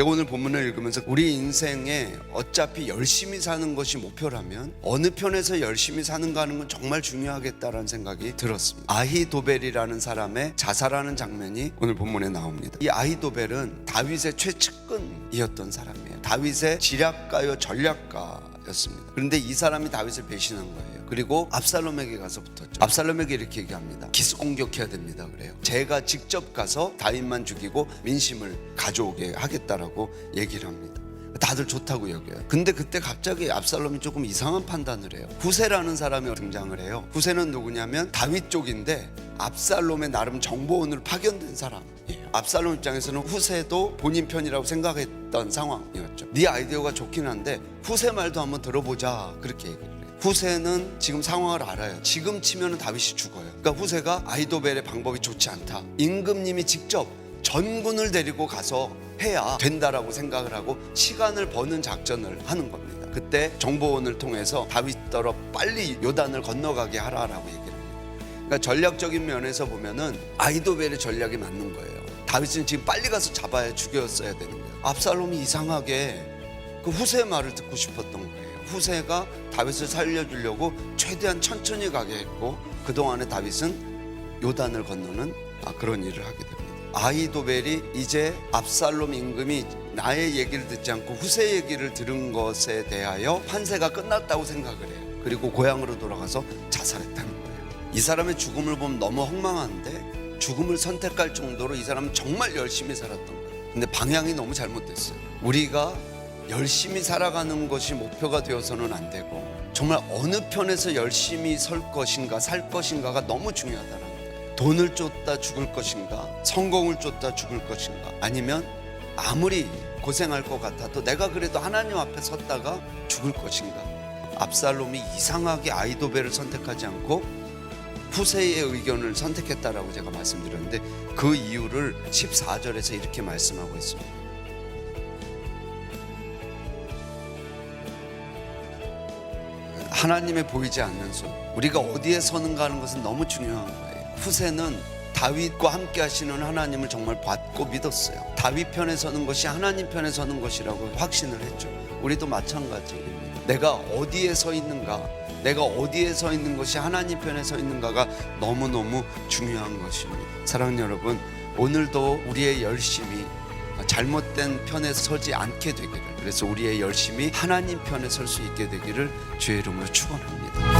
제가 오늘 본문을 읽으면서 우리 인생에 어차피 열심히 사는 것이 목표라면 어느 편에서 열심히 사는가 하는 건 정말 중요하겠다라는 생각이 들었습니다. 아히도벨이라는 사람의 자살하는 장면이 오늘 본문에 나옵니다. 이 아히도벨은 다윗의 최측근이었던 사람이에요. 다윗의 지략가요 전략가 였습니다. 그런데 이 사람이 다윗을 배신한 거예요. 그리고 압살롬에게 가서 붙었죠. 압살롬에게 이렇게 얘기합니다. 기습 공격해야 됩니다. 그래요. 제가 직접 가서 다윗만 죽이고 민심을 가져오게 하겠다라고 얘기를 합니다. 다들 좋다고 여겨요. 근데 그때 갑자기 압살롬이 조금 이상한 판단을 해요. 후세라는 사람이 등장을 해요. 후세는 누구냐면 다윗 쪽인데 압살롬의 나름 정보원으로 파견된 사람이에요. 압살롬 입장에서는 후세도 본인 편이라고 생각했던 상황이었죠. 네 아이디어가 좋긴 한데 후세 말도 한번 들어보자 그렇게 얘기를 해요. 후세는 지금 상황을 알아요. 지금 치면 다윗이 죽어요. 그러니까 후세가 아이도벨의 방법이 좋지 않다. 임금님이 직접 전군을 데리고 가서 해야 된다라고 생각을 하고 시간을 버는 작전을 하는 겁니다. 그때 정보원을 통해서 다윗더러 빨리 요단을 건너가게 하라라고 얘기를 해요. 그러니까 전략적인 면에서 보면은 아이도벨의 전략이 맞는 거예요. 다윗은 지금 빨리 가서 잡아야 죽였어야 되는 거예요. 압살롬이 이상하게 그 후세의 말을 듣고 싶었던 거예요. 후세가 다윗을 살려주려고 최대한 천천히 가게 했고 그 동안에 다윗은 요단을 건너는 아, 그런 일을 하게 됩니다. 아이도벨이 이제 압살롬 임금이 나의 얘기를 듣지 않고 후세 얘기를 들은 것에 대하여 판세가 끝났다고 생각을 해요. 그리고 고향으로 돌아가서 자살했다는 거예요. 이 사람의 죽음을 보면 너무 허망한데 죽음을 선택할 정도로 이 사람은 정말 열심히 살았던 거예요. 근데 방향이 너무 잘못됐어요. 우리가 열심히 살아가는 것이 목표가 되어서는 안 되고 정말 어느 편에서 열심히 설 것인가 살 것인가가 너무 중요하다는 거예요. 돈을 쫓다 죽을 것인가 성공을 쫓다 죽을 것인가 아니면 아무리 고생할 것 같아도 내가 그래도 하나님 앞에 섰다가 죽을 것인가 압살롬이 이상하게 아이도벨을 선택하지 않고 후세의 의견을 선택했다라고 제가 말씀드렸는데 그 이유를 14절에서 이렇게 말씀하고 있습니다. 하나님의 보이지 않는 손. 우리가 어디에 서는가 하는 것은 너무 중요한 거예요. 후세는 다윗과 함께 하시는 하나님을 정말 받고 믿었어요. 다윗 편에 서는 것이 하나님 편에 서는 것이라고 확신을 했죠. 우리도 마찬가지입니다. 내가 어디에 서 있는가, 내가 어디에 서 있는 것이 하나님 편에 서 있는가가 너무너무 중요한 것입니다. 사랑하는 여러분, 오늘도 우리의 열심이 잘못된 편에 서지 않게 되기를 그래서 우리의 열심이 하나님 편에 설 수 있게 되기를 주의 이름으로 축원합니다.